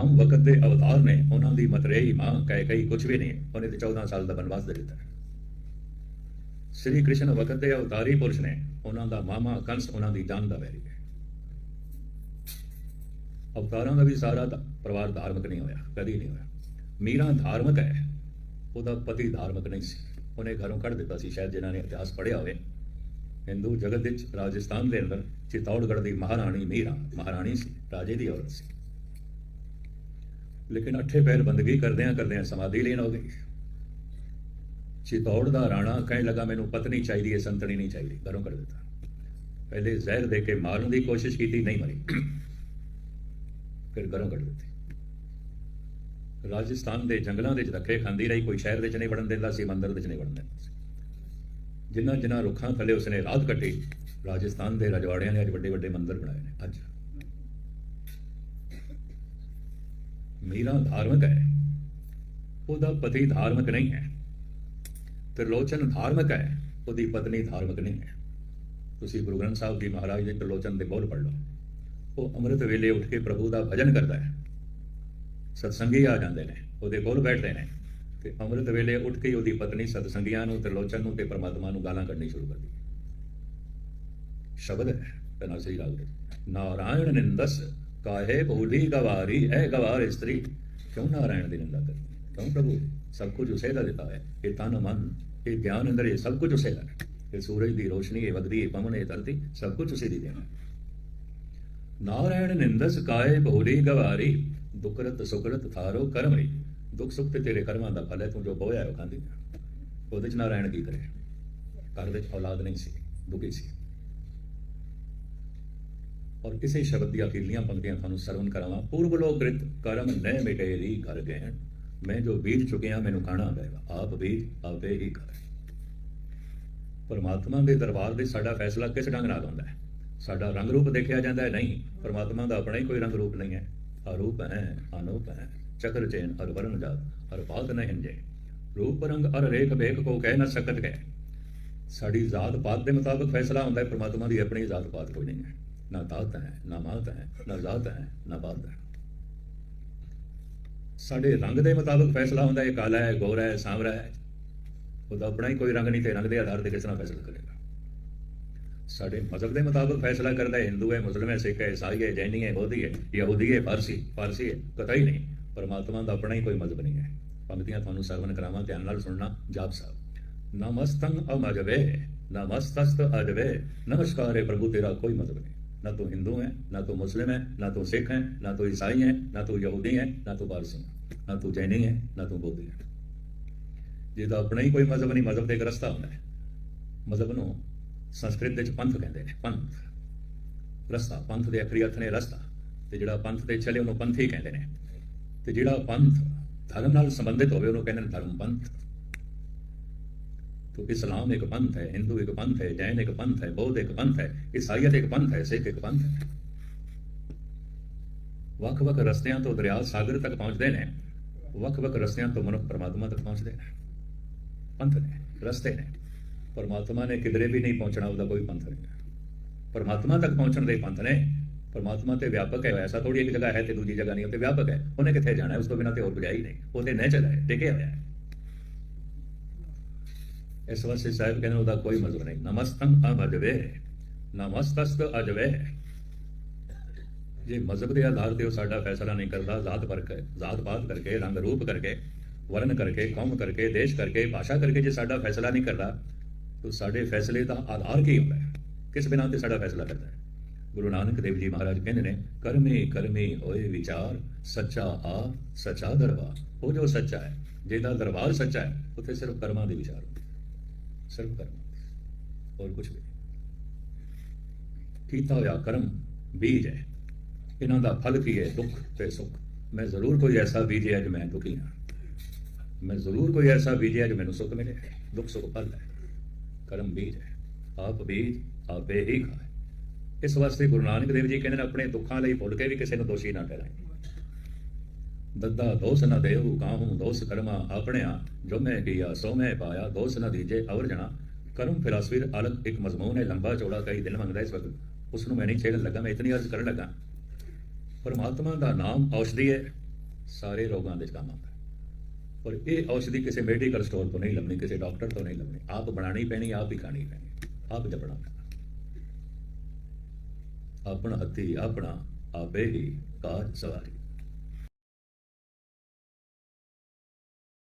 ਹਮ ਵਕਤ ਦੇ ਅਵਤਾਰ ਨੇ ਉਹਨਾਂ ਦੀ ਮਤਰੇਈ ਮਾਂ, ਕਹਿ ਕਈ ਕੁਝ ਵੀ ਨਹੀਂ। ਉਹਨੇ ਤੇ 14 ਸਾਲ ਦਾ ਬਨਵਾਸ ਦੇ ਦਿੱਤਾ। ਸ੍ਰੀ ਕ੍ਰਿਸ਼ਨ ਵਕਤ ਦੇ ਅਵਤਾਰੀ ਪੁਰਸ਼ ਨੇ ਉਹਨਾਂ ਦਾ ਮਾਮਾ ਕੰਸ ਉਹਨਾਂ ਦੀ ਜਾਨ ਦਾ ਵੈਰੀ ਹੈ। ਅਵਤਾਰਾਂ ਦਾ ਵੀ ਸਾਰਾ ਪਰਿਵਾਰ ਧਾਰਮਿਕ ਨਹੀਂ ਹੋਇਆ, ਕਦੀ ਨਹੀਂ ਹੋਇਆ। ਮੀਰਾ ਧਾਰਮਿਕ ਹੈ, ਉਹਦਾ ਪਤੀ ਧਾਰਮਿਕ ਨਹੀਂ ਸੀ। ਉਹਨੇ ਘਰੋਂ ਕੱਢ ਦਿੱਤਾ ਸੀ, ਸ਼ਾਇਦ ਜਿਨ੍ਹਾਂ ਨੇ ਇਤਿਹਾਸ ਪੜ੍ਹਿਆ ਹੋਵੇ। ਹਿੰਦੂ ਜਗਤ ਵਿੱਚ ਰਾਜਸਥਾਨ ਦੇ ਅੰਦਰ ਚਿਤੌੜਗੜ੍ਹ ਦੀ ਮਹਾਰਾਣੀ ਮੀਰਾ, ਮਹਾਰਾਣੀ ਸੀ, ਰਾਜੇ ਦੀ ਔਰਤ ਸੀ। ਲੇਕਿਨ ਅੱਠੇ ਪੈਰ ਬੰਦਗੀ ਕਰਦਿਆਂ ਕਰਦਿਆਂ ਸਮਾਧੀ ਲੈਣ ਹੋ ਗਈ ਚਿਤੌੜ ਦਾ ਰਾਣਾ ਕਹਿਣ ਲੱਗਾ, ਮੈਨੂੰ ਪਤਨੀ ਚਾਹੀਦੀ ਹੈ, ਸੰਤਣੀ ਨਹੀਂ ਚਾਹੀਦੀ। ਘਰੋਂ ਕੱਢ ਦਿੱਤਾ। ਪਹਿਲੇ ਜ਼ਹਿਰ ਦੇ ਕੇ ਮਾਰਨ ਦੀ ਕੋਸ਼ਿਸ਼ ਕੀਤੀ, ਨਹੀਂ ਮਰੀ। ਫਿਰ ਘਰੋਂ ਕੱਢ ਦਿੱਤੀ। ਰਾਜਸਥਾਨ ਦੇ ਜੰਗਲਾਂ ਦੇ ਵਿੱਚ ਰੱਖੇ ਖਾਂਦੀ ਰਹੀ। ਕੋਈ ਸ਼ਹਿਰ ਦੇ ਵਿੱਚ ਨਹੀਂ ਵੜਨ ਦਿੰਦਾ ਸੀ, ਮੰਦਰ ਦੇ ਚ ਨਹੀਂ ਵੜਨ ਦਿੰਦਾ ਸੀ। ਜਿਨ੍ਹਾਂ ਜਿਨ੍ਹਾਂ ਰੁੱਖਾਂ ਥੱਲੇ ਉਸਨੇ ਰਾਤ ਕੱਟੀ ਰਾਜਸਥਾਨ ਦੇ ਰਜਵਾੜਿਆਂ ਨੇ ਅੱਜ ਵੱਡੇ ਵੱਡੇ ਮੰਦਰ ਬਣਾਏ ਨੇ। ਅੱਜ ਮੀਰਾ ਧਾਰਮਿਕ ਹੈ। ਉਹਦਾ ਪਤੀ ਧਾਰਮਿਕ ਨਹੀਂ ਹੈ। ਤ੍ਰਿਲੋਚਨ ਧਾਰਮਿਕ ਹੈ, ਉਹਦੀ ਪਤਨੀ ਧਾਰਮਿਕ ਨਹੀਂ ਹੈ। ਤੁਸੀਂ ਗੁਰੂ ਗ੍ਰੰਥ ਸਾਹਿਬ ਜੀ ਮਹਾਰਾਜ ਦੇ ਤ੍ਰਿਲੋਚਨ ਦੇ ਬੋਲ ਪੜ੍ਹ ਲਓ। ਉਹ ਅੰਮ੍ਰਿਤ ਵੇਲੇ ਉੱਠ ਕੇ ਪ੍ਰਭੂ ਦਾ ਭਜਨ ਕਰਦਾ ਹੈ। ਸਤਸੰਗੀ ਆ ਜਾਂਦੇ ਨੇ, ਉਹਦੇ ਕੋਲ ਬੈਠਦੇ ਨੇ। ਤੇ ਅੰਮ੍ਰਿਤ ਵੇਲੇ ਉੱਠ ਕੇ ਉਹਦੀ ਪਤਨੀ ਸਤਸੰਗੀਆਂ ਨੂੰ, ਤ੍ਰਿਲੋਚਨ ਨੂੰ ਤੇ ਪਰਮਾਤਮਾ ਨੂੰ ਗਾਲਾਂ ਕੱਢਣੀ ਸ਼ੁਰੂ ਕਰਦੀ ਹੈ। ਸ਼ਬਦ ਹੈ ਤਨਾ ਸਹੀ ਗੱਲ ਹੈ ਨਾਰਾਇਣ ਨਿੰਦਸ ਕਾਹੇ ਭੂਲੀ ਗਵਾਰੀ ਹੈ ਗਵਾਰ ਇਸਤਰੀ। ਕਿਉਂ ਨਾਰਾਇਣ ਦੀ ਨਿੰਦਾ ਕਰਦੀ ਕਿਉਂ ਪ੍ਰਭੂ? ਸਭ ਕੁਝ ਉਸੇ ਦਾ ਦਿੱਤਾ ਹੈ। ਇਹ ਤਨ ਮਨ, ਇਹ ਗਿਆਨ ਅੰਦਰ ਇਹ ਸਭ ਕੁਝ ਉਸੇ ਦਾ ਇਹ ਸੂਰਜ ਦੀ ਰੋਸ਼ਨੀ, ਇਹ ਵਗਦੀ, ਇਹ ਪਵਨ, ਇਹ ਧਰਤੀ, ਸਭ ਕੁਝ ਉਸੇ ਦੀ ਦੇਣਾ ਨਾਰਾਇਣ ਨਿੰਦਸ ਕਾਏ ਭੂਲੀ ਗਵਾਰੀ? ਦੁਕਰਤ ਸੁਕਰਤ ਥਾਰੋ ਕਰਮਈ ਦੁੱਖ ਸੁੱਖ ਤੇ ਤੇਰੇ ਕਰਮਾਂ ਦਾ ਫਲ ਹੈ, ਤੂੰ ਜੋ ਬੋਇਆ ਉਹ ਖਾਂਦੀ ਉਹਦੇ ਚ ਨਾਰਾਇਣ ਕੀ ਕਰੇ? ਘਰ ਵਿੱਚ ਔਲਾਦ ਨਹੀਂ ਸੀ, ਦੁਖੀ ਸੀ। ਔਰ ਇਸੇ ਸ਼ਬਦ ਦੀਆਂ ਅਖੀਰਲੀਆਂ ਪੰਕਤੀਆਂ ਤੁਹਾਨੂੰ ਸਰਵਨ ਕਰਾਵਾਂ। ਪੂਰਬ ਲੋਕ੍ਰਿਤ ਕਰਮ ਨੈ ਮਿਟੇ ਮਿਟੇਰੀ ਕਰ ਗਏ ਮੈਂ ਜੋ ਬੀਤ ਚੁਕਿਆ, ਮੈਨੂੰ ਖਾਣਾ ਪਏਗਾ? ਆਪ ਬੀਜ ਆਪੇ ਹੀ ਕਰ ਪਰਮਾਤਮਾ ਦੇ ਦਰਬਾਰ ਦੇ ਸਾਡਾ ਫੈਸਲਾ ਕਿਸ ਢੰਗ ਨਾਲ ਹੁੰਦਾ ਹੈ? ਸਾਡਾ ਰੰਗ ਰੂਪ ਦੇਖਿਆ ਜਾਂਦਾ ਹੈ? ਨਹੀਂ। ਪਰਮਾਤਮਾ ਦਾ ਆਪਣਾ ਹੀ ਕੋਈ ਰੰਗ ਰੂਪ ਨਹੀਂ ਹੈ। ਅਰੂਪ ਹੈ, ਅਨੂਪ ਹੈ। ਚਕਰ ਚੈਨ, ਹਰ ਵਰਨ ਜਾਤ, ਹਰ ਬਾਤ ਨਹੀਂ ਹਿੰਜੇ। ਰੂਪ ਰੰਗ ਅਰ ਰੇਖ ਵੇਖ ਕੋ ਕਹਿ ਨਾ ਸਕਤ ਗਏ ਸਾਡੀ ਜ਼ਾਤ ਪਾਤ ਦੇ ਮੁਤਾਬਕ ਫੈਸਲਾ ਹੁੰਦਾ ਹੈ। ਪਰਮਾਤਮਾ ਦੀ ਆਪਣੀ ਜ਼ਾਤ ਪਾਤ ਕੋਈ ਨਹੀਂ ਹੈ। ਨਾ ਦਾਤ ਹੈ ਨਾ ਮਾਤ ਹੈ ਨਾ ਜ਼ਾਤ ਹੈ ਨਾ ਬਾਤ ਹੈ ਸਾਡੇ ਰੰਗ ਦੇ ਮੁਤਾਬਕ ਫੈਸਲਾ ਹੁੰਦਾ ਹੈ ਕਾਲਾ ਹੈ ਗੋਰਾ ਹੈ ਸਾਂਵਰਾ ਹੈ ਉਹਦਾ ਆਪਣਾ ਹੀ ਕੋਈ ਰੰਗ ਨਹੀਂ ਤੇ ਰੰਗ ਦੇ ਆਧਾਰ ਤੇ ਕਿਸ ਤਰ੍ਹਾਂ ਫੈਸਲਾ ਕਰੇਗਾ ਸਾਡੇ ਮਜ਼ਹਬ ਦੇ ਮੁਤਾਬਕ ਫੈਸਲਾ ਕਰਦਾ ਹੈ ਹਿੰਦੂ ਹੈ ਮੁਸਲਮਾਨ ਹੈ ਸਿੱਖ ਹੈ ਈਸਾਈ ਹੈ ਜੈਨੀ ਹੈ ਬੋਧੀ ਹੈ ਯਹੂਦੀ ਹੈ ਫਾਰਸੀ ਫਾਰਸੀ ਹੈ ਕਤਈ ਨਹੀਂ ਪਰਮਾਤਮਾ ਦਾ ਆਪਣਾ ਹੀ ਕੋਈ ਮਜ਼ਹਬ ਨਹੀਂ ਹੈ ਪੰਕਤੀਆਂ ਤੁਹਾਨੂੰ ਸਰਵਨ ਕਰਾਵਾਂ ਧਿਆਨ ਨਾਲ ਸੁਣਨਾ ਜਾਪ ਸਾਹਿਬ ਨਮਸਤੰ ਅਮਜਵੇ ਨਮਸਤਸਤ ਅਜਵੇ ਨਮਸਕਾਰ ਹੈ ਪ੍ਰਭੂ ਤੇਰਾ ਕੋਈ ਮਜ਼ਹਬ ਨਹੀਂ ਨਾ ਤੂੰ ਹਿੰਦੂ ਹੈ, ਨਾ ਤੂੰ ਮੁਸਲਿਮ ਹੈ, ਨਾ ਤੂੰ ਸਿੱਖ ਹੈ, ਨਾ ਤੂੰ ਈਸਾਈ ਹੈ, ਨਾ ਤੂੰ ਯਹੂਦੀ ਹੈ, ਨਾ ਤੂੰ ਪਾਰਸੀ ਹੈ, ਨਾ ਤੂੰ ਜੈਨੀ ਹੈ, ਨਾ ਤੂੰ ਬੋਧੀ ਹੈ। ਤਾਂ ਆਪਣਾ ਹੀ ਕੋਈ ਮਜ਼ਹਬ ਨਹੀਂ, ਮਜ਼ਹਬ ਤੇ ਇੱਕ ਰਸਤਾ ਹੁੰਦਾ ਹੈ। ਮਜ਼ਹਬ ਨੂੰ ਸੰਸਕ੍ਰਿਤ ਵਿੱਚ ਪੰਥ ਕਹਿੰਦੇ ਨੇ, ਪੰਥ। ਰਸਤਾ, ਪੰਥ ਦੇ ਅਖਰੀ ਅਰਥ ਨੇ ਰਸਤਾ। ਤੇ ਜਿਹੜਾ ਪੰਥ ਤੇ ਚੱਲੇ, ਉਹਨੂੰ ਪੰਥ ਹੀ ਕਹਿੰਦੇ ਨੇ। ਤੇ ਜਿਹੜਾ ਪੰਥ ਧਰਮ ਨਾਲ ਸੰਬੰਧਿਤ ਹੋਵੇ, ਉਹਨੂੰ ਕਹਿੰਦੇ ਨੇ ਧਰਮ ਪੰਥ। तो इस्लाम एक पंथ है हिंदू एक पंथ है जैन एक पंथ है बौद्ध एक पंथ है ईसाईयत एक पंथ है सिख एक पंथ है ਵੱਖ-ਵੱਖ ਰਸਤਿਆਂ ਤੋਂ ਦਰਿਆ ਸਾਗਰ ਤੱਕ ਪਹੁੰਚਦੇ ਨੇ ਵੱਖ-ਵੱਖ ਰਸਤਿਆਂ ਤੋਂ ਮਨੁੱਖ ਪਰਮਾਤਮਾ ਤੱਕ ਪਹੁੰਚਦੇ ਨੇ ਪੰਥ ਨੇ ਰਸਤੇ ਨੇ ਪਰਮਾਤਮਾ ਨੇ ਕਿਧਰੇ ਵੀ ਨਹੀਂ ਪਹੁੰਚਣਾ ਉਹਦਾ ਕੋਈ ਪੰਥ ਨਹੀਂ ਹੈ ਪਰਮਾਤਮਾ ਤੱਕ ਪਹੁੰਚਣ ਦੇ ਪੰਥ ਨੇ ਪਰਮਾਤਮਾ ਤੇ ਵਿਆਪਕ ਹੈ ਐਸਾ ਥੋੜੀ ਇੱਕ ਜਗ੍ਹਾ ਹੈ ਤੇ ਦੂਜੀ ਜਗ੍ਹਾ ਨਹੀਂ ਉਹ ਤੇ ਵਿਆਪਕ ਹੈ ਉਹਨੇ ਕਿੱਥੇ ਜਾਣਾ ਹੈ ਉਸ ਤੋਂ ਬਿਨਾਂ ਤੇ ਹੋਰ ਗੁਜਾਈ ਨਹੀਂ ਉਹ ਤੇ ਨਹੀਂ ਚੱਲਾ ਹੈ ਟਿਕਿਆ ਹੋਇਆ ਹੈ ਇਸ ਵਾਸਤੇ ਸਾਹਿਬ ਕਹਿੰਦੇ ਉਹਦਾ ਕੋਈ ਮਜ਼ਹਬ ਨਹੀਂ। ਨਮਸਤੰ ਅਭਜਵੇ ਨਮਸਤਸਤ ਅਜਵੇ। ਜੇ ਮਜ਼ਹਬ ਦੇ ਆਧਾਰ ਤੇ ਉਹ ਸਾਡਾ ਫੈਸਲਾ ਨਹੀਂ ਕਰਦਾ, ਜ਼ਾਤ ਫ਼ਰਕ ਜ਼ਾਤ ਪਾਤ ਕਰਕੇ, ਰੰਗ ਰੂਪ ਕਰਕੇ ਵਰਨ ਕਰਕੇ, ਕੌਮ ਕਰਕੇ, ਦੇਸ਼ ਕਰਕੇ, ਭਾਸ਼ਾ ਕਰਕੇ ਜੇ ਸਾਡਾ ਫੈਸਲਾ ਨਹੀਂ ਕਰਦਾ, ਤਾਂ ਸਾਡੇ ਫੈਸਲੇ ਦਾ ਆਧਾਰ ਕੀ ਹੁੰਦਾ? ਹੈ ਕਿਸ ਬਿਨਾਂ ਤੇ ਸਾਡਾ ਫੈਸਲਾ ਕਰਦਾ ਹੈ? ਗੁਰੂ ਨਾਨਕ ਦੇਵ ਜੀ ਮਹਾਰਾਜ ਕਹਿੰਦੇ ਨੇ, ਕਰਮੇ ਕਰਮੇ ਹੋਏ ਵਿਚਾਰ, ਸੱਚਾ ਆ, ਸੱਚਾ ਦਰਬਾਰ। ਉਹ ਜੋ ਸੱਚਾ ਹੈ, ਜਿਹਦਾ ਦਰਬਾਰ ਸੱਚਾ ਹੈ, ਉੱਥੇ ਸਿਰਫ ਕਰਮਾਂ ਦੇ ਵਿਚਾਰ ਹੁੰਦੇ ਸਿਰਫ ਕਰਮ ਹੋਰ ਕੁਝ ਵੀ ਕੀਤਾ ਹੋਇਆ ਕਰਮ ਬੀਜ ਹੈ। ਇਹਨਾਂ ਦਾ ਫਲ ਕੀ ਹੈ? ਦੁੱਖ ਤੇ ਸੁੱਖ। ਮੈਂ ਜ਼ਰੂਰ ਕੋਈ ਐਸਾ ਬੀਜ ਹੈ ਜੋ ਮੈਂ ਦੁਖੀ ਹਾਂ। ਮੈਂ ਜ਼ਰੂਰ ਕੋਈ ਐਸਾ ਬੀਜ ਹੈ ਜੋ ਮੈਨੂੰ ਸੁੱਖ ਮਿਲੇ ਦੁੱਖ, ਸੁੱਖ, ਫਲ ਹੈ। ਕਰਮ ਬੀਜ ਹੈ। ਆਪ ਬੀਜ ਆਪੇ ਹੀ ਖਾਏ। ਇਸ ਵਾਸਤੇ ਗੁਰੂ ਨਾਨਕ ਦੇਵ ਜੀ ਕਹਿੰਦੇ ਨੇ, ਆਪਣੇ ਦੁੱਖਾਂ ਲਈ ਭੁੱਲ ਕੇ ਵੀ ਕਿਸੇ ਨੂੰ ਦੋਸ਼ੀ ਨਾ ਠਹਿਰਾਏ। ਦੱਦਾ ਦੋਸ ਨ ਦੇਹੂ ਕਾਹੂ ਦੋਸ ਕਰਮਾ ਆਪਣਿਆ। ਜੋ ਮੈਂ ਕੀਆ ਸੋ ਮੈਂ ਪਾਇਆ, ਦੋਸ ਨ ਦੀਜੇ ਅਵਰ ਜਣਾ। ਕਰਮ ਫਿਲਾਸਫੀ ਅਲਗ ਇੱਕ ਮਜ਼ਮੂਨ ਹੈ ਲੰਬਾ ਚੌੜਾ ਕਈ ਦਿਨ ਮੰਗਦਾ ਇਸ ਵਕਤ। ਉਸ ਨੂੰ ਮੈਂ ਨਹੀਂ ਛੇੜਨ ਲੱਗਾ, ਮੈਂ ਇਤਨੀ ਅਰਜ਼ ਕਰਨ ਲੱਗਾ। ਪਰਮਾਤਮਾ ਦਾ ਨਾਮ ਔਸ਼ਧੀ ਹੈ ਸਾਰੇ ਰੋਗਾਂ ਦੇ ਕੰਮ ਆਉਂਦਾ। ਪਰ ਇਹ ਔਸ਼ਧੀ ਕਿਸੇ ਮੈਡੀਕਲ ਸਟੋਰ ਤੋਂ ਨਹੀਂ ਲੱਭਣੀ, ਕਿਸੇ ਡਾਕਟਰ ਤੋਂ ਨਹੀਂ ਲੱਭਣੀ। ਆਪ ਬਣਾਣੀ ਪੈਣੀ, ਆਪ ਹੀ ਖਾਣੀ ਪੈਣੀ। ਆਪ ਜਪਣਾ ਪੈਣਾ। ਆਪਣਾ ਹੱਥੀ ਆਪਣਾ, ਆਪੇ ਹੀ ਕਾਰ ਸਵਾਰੀ।